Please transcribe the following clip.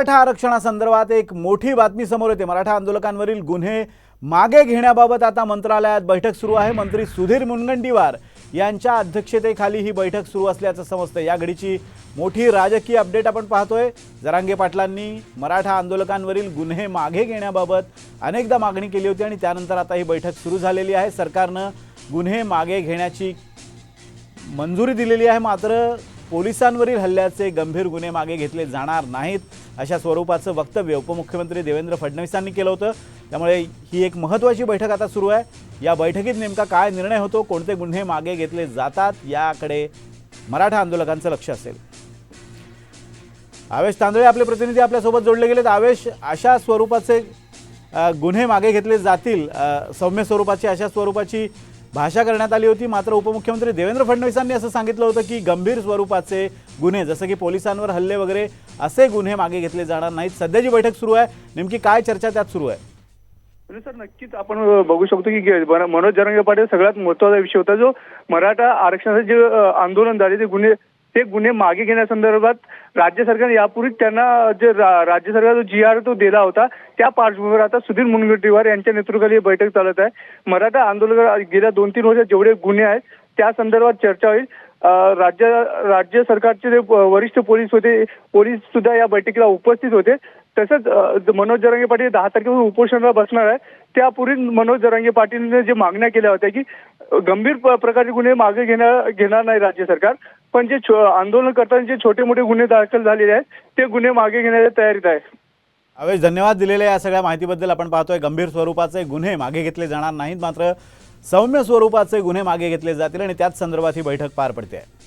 मराठा आरक्षणासंदर्भात एक मोठी बातमी समोर येते. मराठा आंदोलकांवरील गुन्हे मागे घेण्याबाबत आता मंत्रालयात बैठक सुरू आहे. मंत्री सुधीर मुनगंटीवार यांच्या अध्यक्षतेखाली ही बैठक सुरू असल्याचं समजतं या घडीची मोठी राजकीय अपडेट आपण पाहतोय. जरांगे पाटलांनी मराठा आंदोलकांवरील गुन्हे मागे घेण्याबाबत अनेकदा मागणी केली होती आणि त्यानंतर आता ही बैठक सुरू झालेली आहे. सरकारनं गुन्हे मागे घेण्याची मंजुरी दिलेली आहे. मात्र पोलिसांवरील हल्ल्याचे गंभीर गुन्हे मागे घेतले जाणार नाहीत. अशा स्वरूपाचं वक्तव्य उपमुख्यमंत्री देवेंद्र फडणवीसांनी केलं होतं. त्यामुळे ही एक महत्त्वाची बैठक आता सुरू आहे. या बैठकीत नेमका काय निर्णय होतो कोणते गुन्हे मागे घेतले जातात याकडे मराठा आंदोलकांचं लक्ष असेल. आवेश तांदळे आपले प्रतिनिधी आपल्यासोबत जोडले गेलेत. आवेश अशा स्वरूपाचे गुन्हे मागे घेतले जातील सौम्य स्वरूपाची अशा स्वरूपाची भाषा करण्यात आली होती. मात्र उपमुख्यमंत्री देवेंद्र फडणवीसांनी असं सांगितलं होतं की गंभीर स्वरूपाचे गुन्हे जसं की पोलिसांवर हल्ले वगैरे असे गुन्हे मागे घेतले जाणार नाहीत. सध्या जी बैठक सुरू आहे. नेमकी काय चर्चा त्यात सुरू आहे? सर नक्कीच आपण बघू शकतो की मनोज जरंगे पाटील सगळ्यात महत्त्वाचा विषय होता जो मराठा आरक्षणाचे जे आंदोलन झाले ते गुन्हे ते गुन्हे मागे घेण्यासंदर्भात राज्य सरकारने यापूर्वी त्यांना जे राज्य सरकार जो जी आर तो दिला होता त्या पार्श्वभूमीवर आता सुधीर मुनगंटीवार यांच्या नेतृत्वाखाली ही बैठक चालत आहे. मराठा आंदोलन गेल्या दोन तीन वर्षात जेवढे गुन्हे आहेत त्या संदर्भात चर्चा होईल. राज्य राज्य सरकारचे जे वरिष्ठ पोलीस होते पोलीस सुद्धा या बैठकीला उपस्थित होते. तसंच मनोज जरांगे पाटील दहा तारखेपासून उपोषणाला बसणार आहे. त्यापूर्वी मनोज जरांगे पाटीलने जे मागण्या केल्या होत्या की गंभीर प- प्रकारचे गुन्हे मागे घेणार घेणार नाही राज्य सरकार. पण जे छो- आंदोलन करताना जे छोटे मोठे गुन्हे दाखल झालेले आहेत ते गुन्हे मागे घेण्याच्या तयारीत आहे. अवेश धन्यवाद दिलेल्या या सगळ्या माहितीबद्दल. आपण पाहतोय गंभीर स्वरूपाचे गुन्हे मागे घेतले जाणार नाहीत. मात्र सौम्य स्वरूपाचे गुन्हे मागे घेतले जातील आणि त्याच संदर्भात ही बैठक पार पडते. आहे